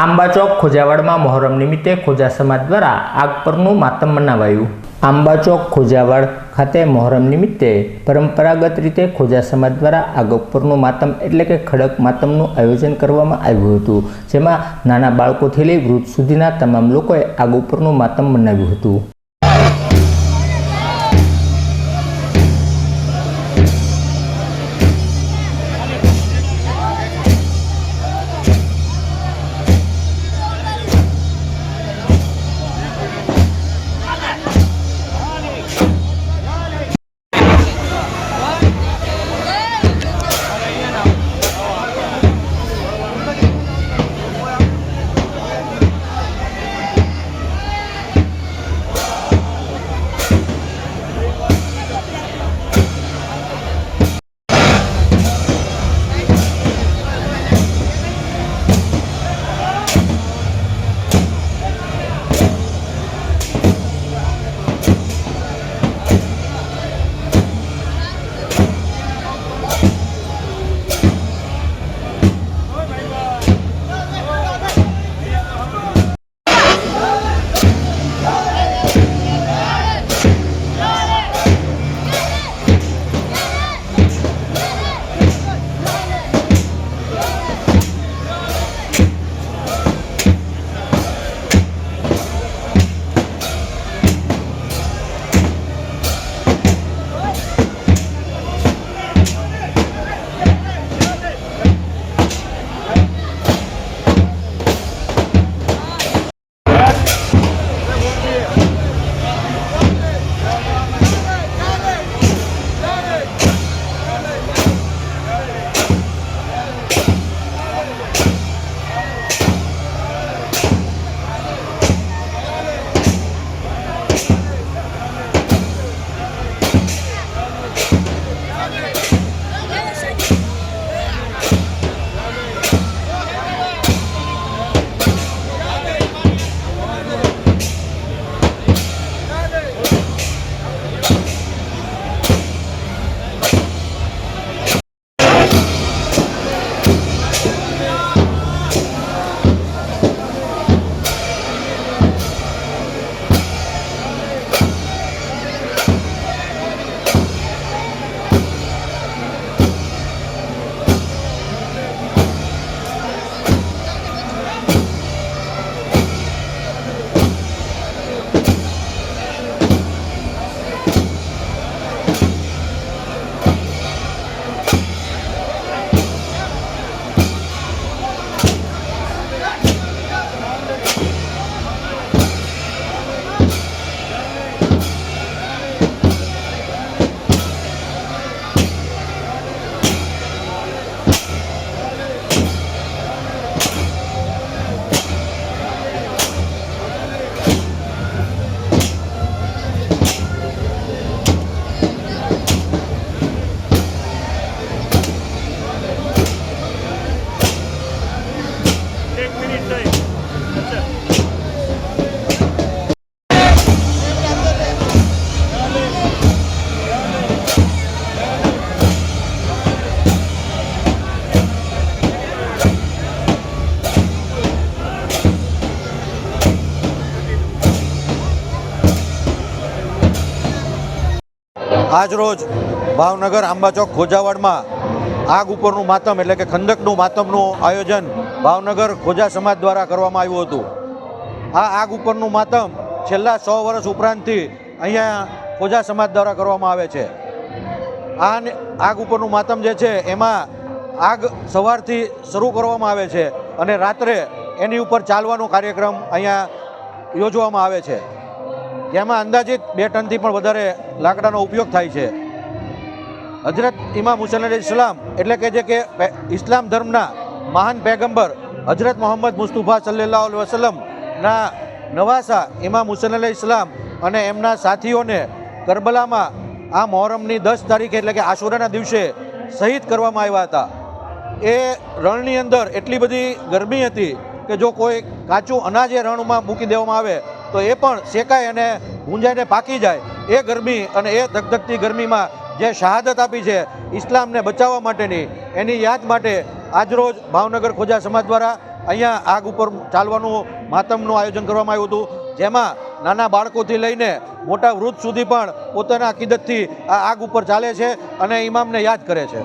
આંબાચોક ખોજાવાડમાં મોહરમ નિમિત્તે ખોજા સમાજ દ્વારા આગ પરનું માતમ મનાવાયું. આંબાચોક ખોજાવાડ ખાતે મોહરમ નિમિત્તે પરંપરાગત રીતે ખોજા સમાજ દ્વારા આગ ઉપરનું માતમ એટલે કે ખડક માતમનું આયોજન કરવામાં આવ્યું હતું, જેમાં નાના બાળકોથી લઈ વૃદ્ધ સુધીના તમામ લોકોએ આગ ઉપરનું માતમ મનાવ્યું હતું. આજરોજ ભાવનગર આંબાચોક ખોજાવાડમાં આગ ઉપરનું માતમ એટલે કે ખંદકનું માતમનું આયોજન ભાવનગર ખોજા સમાજ દ્વારા કરવામાં આવ્યું હતું. આ આગ ઉપરનું માતમ છેલ્લા સો વર્ષ ઉપરાંતથી અહીંયા ખોજા સમાજ દ્વારા કરવામાં આવે છે. આ આગ ઉપરનું માતમ જે છે એમાં આગ સવારથી શરૂ કરવામાં આવે છે અને રાત્રે એની ઉપર ચાલવાનો કાર્યક્રમ અહીંયા યોજવામાં આવે છે. જેમાં અંદાજિત બે ટનથી પણ વધારે લાકડાનો ઉપયોગ થાય છે. હજરત ઇમામ હુસેન અલી ઇસ્લામ એટલે કે જે કે ઇસ્લામ ધર્મના મહાન પેગંબર હજરત મોહમ્મદ મુસ્તુફા સલ્લેલ્લાહુ વસલમના નવાસા ઇમામ હુસેન અલી ઇસ્લામ અને એમના સાથીઓને કરબલામાં આ મોહરમની દસ તારીખે એટલે કે આશુરાના દિવસે શહીદ કરવામાં આવ્યા હતા. એ રણની અંદર એટલી બધી ગરમી હતી કે જો કોઈ કાચું અનાજ એ રણમાં મૂકી દેવામાં આવે તો એ પણ શેકાય અને ઊંઝાઈને પાકી જાય. એ ગરમી અને એ ધગધગતી ગરમીમાં જે શહાદત આપી છે ઇસ્લામને બચાવવા માટેની, એની યાદ માટે આજરોજ ભાવનગર ખોજા સમાજ દ્વારા અહીંયા આગ ઉપર ચાલવાનું માતમનું આયોજન કરવામાં આવ્યું હતું. જેમાં નાના બાળકોથી લઈને મોટા વૃદ્ધ સુધી પણ પોતાના અકીદતથી આ આગ ઉપર ચાલે છે અને ઇમામને યાદ કરે છે.